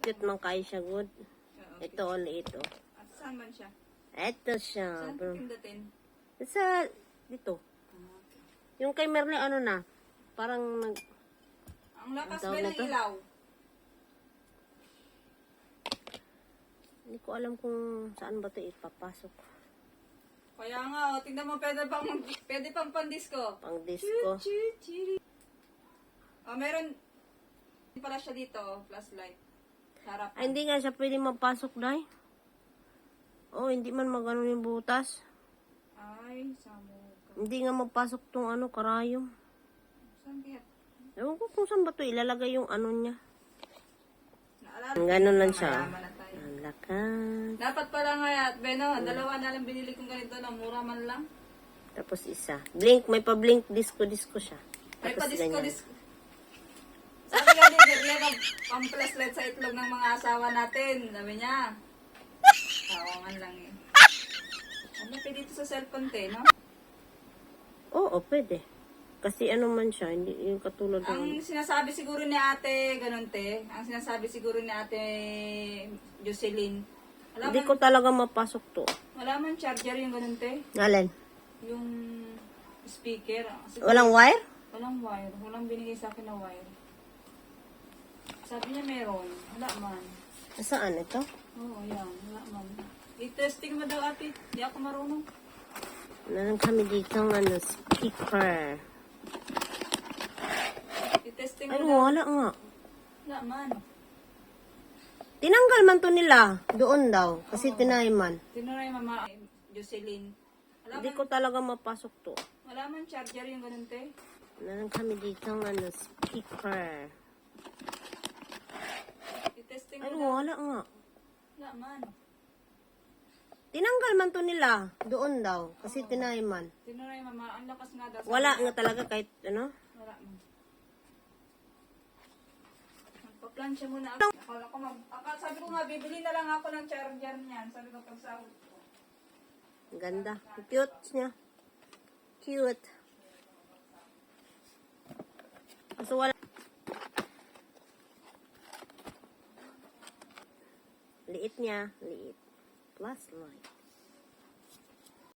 Cute man kayo siya, good. Oo. Ito, ulit ito. At saan man siya? Ito siya. Saan Pero, pindutin? sa, dito. Ah. Yung kay Merle, ano na, parang nag, Ang lakas Ang tawag ba na ng to? ilaw? hindi ko alam kung saan ba ito ipapasok. Kaya nga, oh, tingnan mo, pwede pang, pwede pang pandisco. Pang disco. Oh, meron pala siya dito, oh, flashlight. Sarap. Ay, hindi nga siya pwede mapasok, dahil. Oh, hindi man magano yung butas. Ay, samo ka. Hindi nga mapasok tong ano, karayom. Saan kaya? Ewan ko kung saan ba ito ilalagay yung ano niya. Naalala? Ganun lang siya. Mayaman na tayo. Ang lakas. Dapat pala nga, at Beno, dalawa na lang binili kong ganito na mura man lang. Tapos isa. Blink, may pa-blink disco-disco siya. May Tapos pa disco ganyan. disco. Sabi nga ni Pang flashlight sa itlog ng mga asawa natin. Sabi niya. Tawangan lang eh. Ano pa dito sa cellphone te, no? Oo, pwede. Kasi ano man siya, hindi yung katulad Ang ng... sinasabi siguro ni ate, ganun te, ang sinasabi siguro ni ate Jocelyn, wala Hindi man, ko talaga mapasok to. wala man charger yung ganun te, Alin? yung speaker. Siguro, Walang wire? walang wire, walang binigay sa akin na wire. Sabi niya meron, wala man. Saan ito? Oo, yan, wala man. I-testing mo daw ate, di ako marunong. Meron kami dito ng ano, speaker. I-testing mo Ay, daw. wala nga. Wala man. Tinanggal man to nila. Doon daw. Kasi tinayman. Tinuray mama eh, Jocelyn. Wala Hindi man, ko talaga mapasok to. wala man charger yung ganun te. Meron kami dito ng ano, speaker. Mo daw. wala nga. Wala man. Tinanggal man to nila. Doon daw. Kasi tinayman. Tinuray mama, ang lakas nga daw. Wala nga talaga kahit ano. Wala man. Magpa-plancha muna ako. Akala ko mag... Akala, sabi ko nga, bibili na lang ako ng charger niyan. Sabi ko pag sahod ko. Ang Ganda. Ang Cute niya. Cute. Kaso wala. Liit niya. Liit. Plus light.